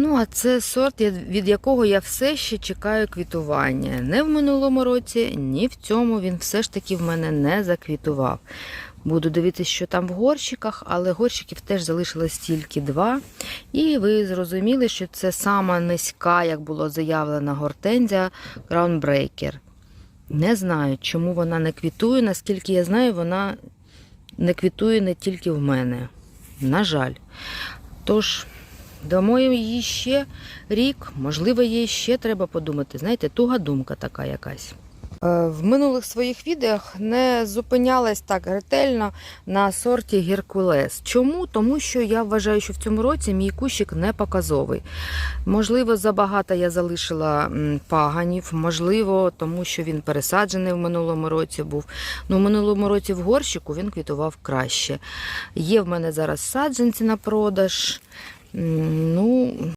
Ну, а це сорт, від якого я все ще чекаю квітування. Не в минулому році, ні в цьому він все ж таки в мене не заквітував. Буду дивитися, що там в горщиках, але горщиків теж залишилось тільки два. І ви зрозуміли, що це сама низька, як було заявлено, гортензія Groundbreaker. Не знаю, чому вона не квітує. Наскільки я знаю, вона не квітує не тільки в мене. На жаль. Тож, дамо їй ще рік, можливо, їй ще треба подумати. Знаєте, туга думка така якась. Е, В минулих своїх відео не зупинялась так ретельно на сорті Геркулес. Чому? Тому що я вважаю, що в цьому році мій кущик не показовий. Можливо, забагато я залишила паганів, можливо, тому що він пересаджений в минулому році був. Ну, в минулому році в горщику він квітував краще. Є в мене зараз саджанці на продаж. Ну,